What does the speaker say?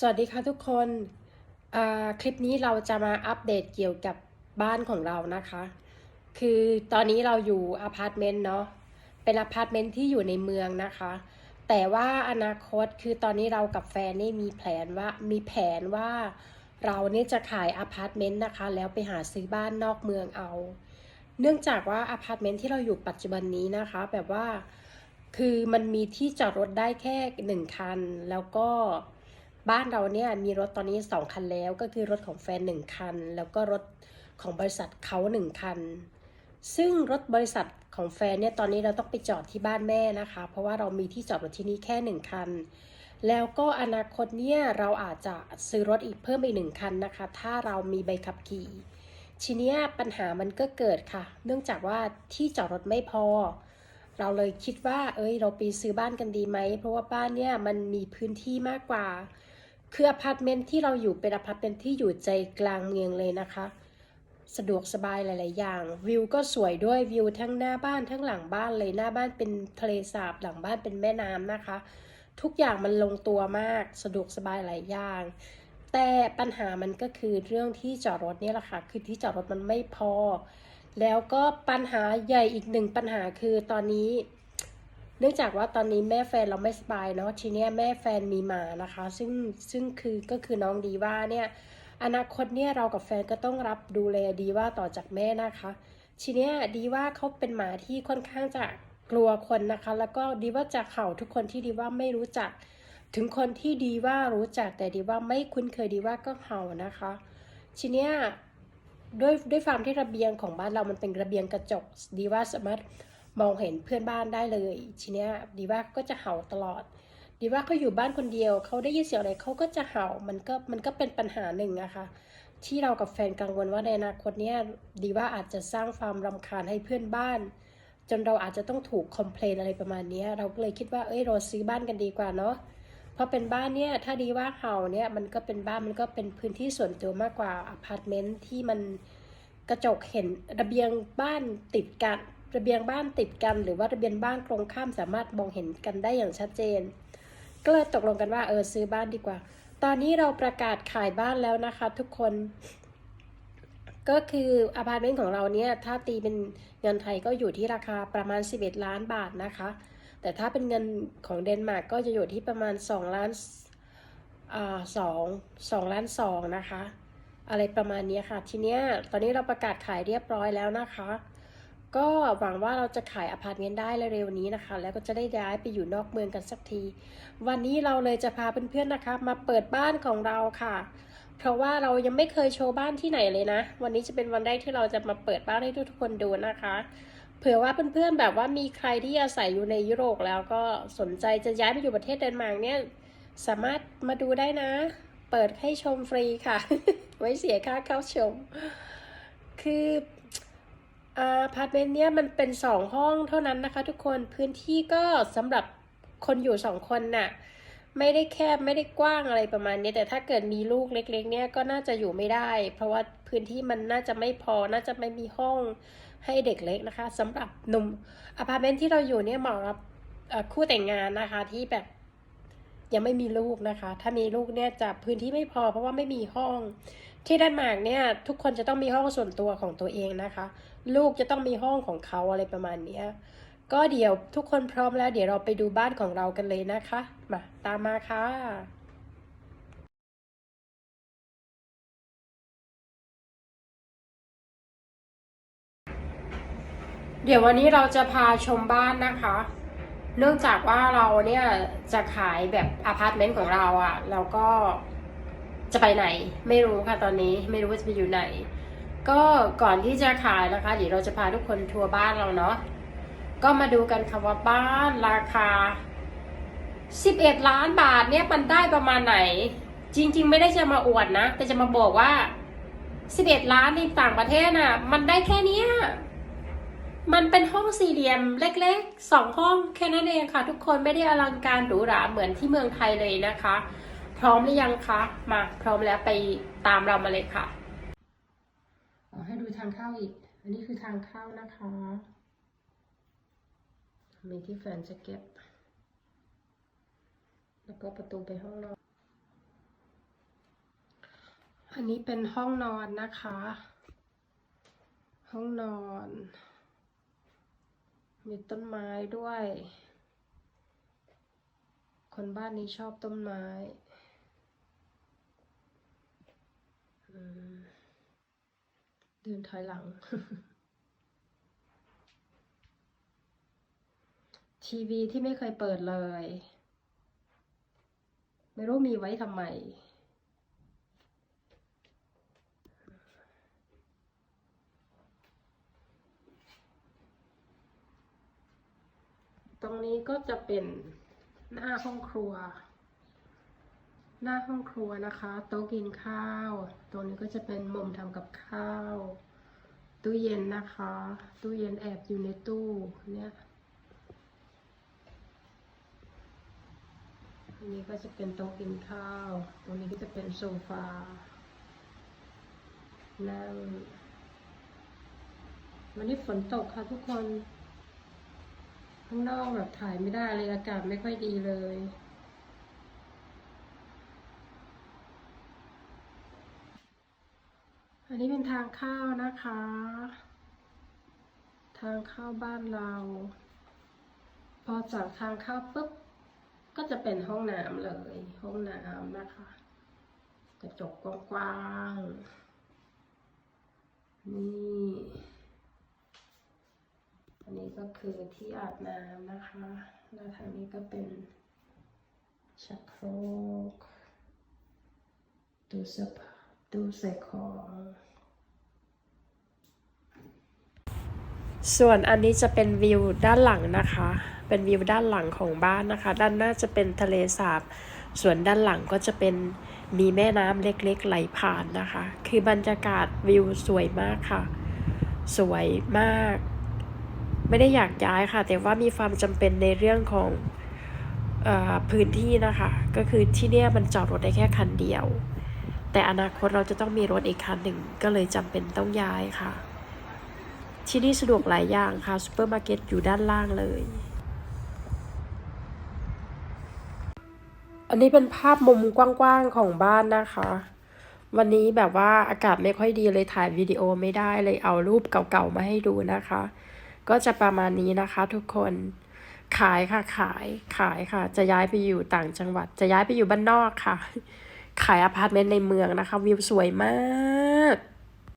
สวัสดีค่ะทุกคนคลิปนี้เราจะมาอัปเดตเกี่ยวกับบ้านของเรานะคะ คือตอนนี้เราอยู่อพาร์ตเมนต์เนาะ เป็นอพาร์ตเมนต์ที่อยู่ในเมืองนะคะ แต่ว่าอนาคตคือตอนนี้เรากับแฟนนี่มีแผนว่า มีแผนว่าเราเนี่ยจะขายอพาร์ตเมนต์นะคะ แล้วไปหาซื้อบ้านนอกเมืองเอา เนื่องจากว่าอพาร์ตเมนต์ที่เราอยู่ปัจจุบันนี้นะคะ แบบว่า คือมันมีที่จอดรถได้แค่หนึ่งคัน แล้วก็ บ้านเราเนี่ยมีรถตอนนี้สองคันแล้วก็คือรถของแฟนหนึ่งคัน แล้วก็รถของบริษัทเขาหนึ่งคัน ซึ่งรถบริษัทของแฟนเนี่ยตอนนี้เราต้องไปจอดที่บ้านแม่นะคะ เพราะว่าเรามีที่จอดรถที่นี่แค่หนึ่งคัน แล้วก็อนาคตเนี่ยเราอาจจะซื้อรถอีกเพิ่มอีกหนึ่งคันนะคะ ถ้าเรามีใบขับขี่ทีเนี้ยปัญหามันก็เกิดค่ะ เนื่องจากว่าที่จอดรถไม่พอ เราเลยคิดว่า เอ้ย เราไปซื้อบ้านกันดีไหม เพราะว่าบ้านเนี่ยมันมีพื้นที่มากกว่า คืออพาร์ตเมนต์ที่เราอยู่เป็นอพาร์ตเมนต์ที่อยู่ใจกลางเมืองเลยนะคะ สะดวกสบายหลาย ๆ อย่าง วิวก็สวยด้วยวิวทั้งหน้าบ้านทั้งหลังบ้านเลยหน้าบ้านเป็นทะเลสาบหลังบ้านเป็นแม่น้ำนะคะ ทุกอย่างมันลงตัวมากสะดวกสบายหลายอย่างแต่ปัญหามันก็คือเรื่องที่จอดรถเนี่ยแหละค่ะ คือที่จอดรถมันไม่พอ แล้วก็ปัญหาใหญ่อีกหนึ่งปัญหาคือตอนนี้ เนื่องจากว่าตอนนี้แม่แฟนเราไม่สบายเนาะทีเนี้ยแม่แฟนมีหมานะคะ ซึ่งซึ่งคือก็คือน้องดีว่าเนี่ยอนาคตเนี่ยเรากับแฟนก็ต้องรับดูแลดีว่าต่อจากแม่นะคะ ทีเนี้ยดีว่าเขาเป็นหมาที่ค่อนข้างจะกลัวคนนะคะ แล้วก็ดีว่าจะเห่าทุกคนที่ดีว่าไม่รู้จัก ถึงคนที่ดีว่ารู้จักแต่ดีว่าไม่คุ้นเคยดีว่าก็เห่านะคะ ทีเนี้ยด้วยด้วยความที่ระเบียงของบ้านเรามันเป็นระเบียงกระจก ดีว่าสามารถ มองเห็นเพื่อนบ้านได้เลยทีเนี้ยดีว่าก็จะเห่าตลอด ดีว่าเขาอยู่บ้านคนเดียวเขาได้ยินเสียงอะไรเขาก็จะเห่ามันก็มันก็เป็นปัญหาหนึ่งนะคะที่เรากับแฟนกังวลว่าในอนาคตเนี้ยดีว่าอาจจะสร้างความรำคาญให้เพื่อนบ้าน จนเราอาจจะต้องถูกคอมเพลนอะไรประมาณนี้เราก็เลยคิดว่าเอ้ยเราซื้อบ้านกันดีกว่าเนาะเพราะเป็นบ้านเนี่ยถ้าดีว่าเห่าเนี่ยมันก็เป็นบ้านมันก็เป็นพื้นที่ส่วนตัวมากกว่าอพาร์ตเมนต์ที่มันกระจกเห็นระเบียงบ้านติดกัน ระเบียงบ้านติดกัน หรือว่าระเบียงบ้านตรงข้ามสามารถมองเห็นกันได้อย่างชัดเจน ก็เลยตกลงกันว่าเออซื้อบ้านดีกว่า ตอนนี้เราประกาศขายบ้านแล้วนะคะ ทุกคน ก็คืออพาร์ตเมนต์ของเราเนี่ยถ้าตีเป็นเงินไทยก็อยู่ที่ราคาประมาณ 11 ล้านบาทนะคะ แต่ถ้าเป็นเงินของเดนมาร์กก็จะอยู่ที่ประมาณ2ล้านอ่าสองสองล้านสองนะคะ อะไรประมาณนี้ค่ะ ทีเนี้ยตอนนี้เราประกาศขายเรียบร้อยแล้วนะคะ ก็หวังว่าเราจะขายอพาร์ตเมนต์ได้เร็วๆนี้นะคะ แล้วก็จะได้ย้ายไปอยู่นอกเมืองกันสักที วันนี้เราเลยจะพาเพื่อนๆนะคะ มาเปิดบ้านของเราค่ะ เพราะว่าเรายังไม่เคยโชว์บ้านที่ไหนเลยนะ วันนี้จะเป็นวันแรกที่เราจะมาเปิดบ้านให้ทุกๆคนดูนะคะ เผื่อว่าเพื่อนๆแบบว่ามีใครที่อาศัยอยู่ในยุโรปแล้วก็สนใจจะย้ายไปอยู่ประเทศเดนมาร์กเนี่ยสามารถมาดูได้นะ เปิดให้ชมฟรีค่ะ ไว้เสียค่าเข้าชม คือ อาพาร์ตเมนต์เนี้ยมันเป็นสองห้องเท่านั้นนะคะทุกคนพื้นที่ก็สำหรับคนอยู่สองคนน่ะไม่ได้แคบไม่ได้กว้างอะไรประมาณนี้ แต่ถ้าเกิดมีลูกเล็ก ๆ เนี่ยก็น่าจะอยู่ไม่ได้ เพราะว่าพื้นที่มันน่าจะไม่พอน่าจะไม่มีห้องให้เด็กเล็กนะคะสำหรับหนุ่มอพาร์ตเมนต์ที่เราอยู่เนี่ยเหมาะกับคู่แต่งงานนะคะที่แบบยังไม่มีลูกนะคะ ถ้ามีลูกเนี่ยจะพื้นที่ไม่พอเพราะว่าไม่มีห้อง ที่เดนมาร์กเนี่ยทุกคนจะต้องมีห้องส่วนตัวของตัวเองนะคะ ลูกจะต้องมีห้องของเขาอะไรประมาณเนี้ยก็เดี๋ยวทุกคนพร้อมแล้วเดี๋ยวเราไปดูบ้านของเรากันเลยนะคะ มาตามมาค่ะเดี๋ยววันนี้เราจะพาชมบ้านนะคะ เนื่องจากว่าเราเนี่ยจะขายแบบอพาร์ตเมนต์ของเราอะ่ะ แล้วก็ จะไปไหนไม่รู้ค่ะตอนนี้ไม่รู้ว่าจะไปอยู่ไหน ก็ก่อนที่จะขายนะคะเดี๋ยวเราจะพาทุกคนทัวร์บ้านเราเนาะก็มาดูกันค่ะว่าบ้านราคา 11 ล้านบาทเนี่ยมันได้ประมาณไหน จริง ๆ ไม่ได้จะมาอวดนะ แต่จะมาบอกว่า 11 ล้านในต่างประเทศน่ะ มันได้แค่นี้มันเป็นห้องสี่เหลี่ยมเล็กๆสองห้องแค่นั้นเองค่ะ ทุกคนไม่ได้อลังการหรูหราเหมือนที่เมืองไทยเลยนะคะ พร้อมหรือยังคะ มาพร้อมแล้วไปตามเรามาเลยค่ะให้ดูทางเข้าอีก อันนี้คือทางเข้านะคะมีที่แฟนจะเก็บ แล้วก็ประตูไปห้องนอน อันนี้เป็นห้องนอนนะคะ ห้องนอน มีต้นไม้ด้วย คนบ้านนี้ชอบต้นไม้อืม เดินถอยหลัง ทีวีที่ไม่เคยเปิดเลย ไม่รู้มีไว้ทำไม ตรงนี้ก็จะเป็นหน้าห้องครัว หน้าห้องครัวนะคะโต๊ะกินข้าวตรงนี้ก็จะเป็นมุมทำกับข้าว ตู้เย็นนะคะ ตู้เย็นแอบอยู่ในตู้เนี่ยอันนี้ก็จะเป็นโต๊ะกินข้าว ตรงนี้ก็จะเป็นโซฟานั่งวันนี้ฝนตกค่ะทุกคน ข้างนอกแบบถ่ายไม่ได้เลยอากาศไม่ค่อยดีเลย อันนี้เป็นทางเข้านะคะ ทางเข้าบ้านเรา พอจากทางเข้าปุ๊บ ก็จะเป็นห้องน้ำเลย ห้องน้ำนะคะ กระจกกว้างๆ นี่ อันนี้ก็คือที่อาบน้ำนะคะ แล้วทางนี้ก็เป็นชักโครกตู้เสื้อผ้า ตู้ใส่ของ ส่วนอันนี้จะเป็นวิวด้านหลังนะคะ เป็นวิวด้านหลังของบ้านนะคะ ด้านหน้าจะเป็นทะเลสาบ ส่วนด้านหลังก็จะเป็นมีแม่น้ำเล็กๆไหลผ่านนะคะ คือบรรยากาศวิวสวยมากค่ะ สวยมาก ไม่ได้อยากย้ายค่ะ แต่ว่ามีความจำเป็นในเรื่องของอพื้นที่นะคะ ก็คือที่เนี่ยมันจอดรถได้แค่คันเดียว แต่อนาคตเราจะต้องมีรถอีกคันหนึ่งก็เลยจำเป็นต้องย้ายค่ะ ที่นี่สะดวกหลายอย่างค่ะซูเปอร์มาร์เก็ตอยู่ด้านล่างเลย อันนี้เป็นภาพมุมกว้างๆของบ้านนะคะ วันนี้แบบว่าอากาศไม่ค่อยดีเลยถ่ายวิดีโอไม่ได้เลยเอารูปเก่าๆมาให้ดูนะคะ ก็จะประมาณนี้นะคะทุกคนขายค่ะขายขายค่ะ จะย้ายไปอยู่ต่างจังหวัด จะย้ายไปอยู่บ้านนอกค่ะ ขายอพาร์ตเมนต์ในเมืองนะคะ วิวสวยมาก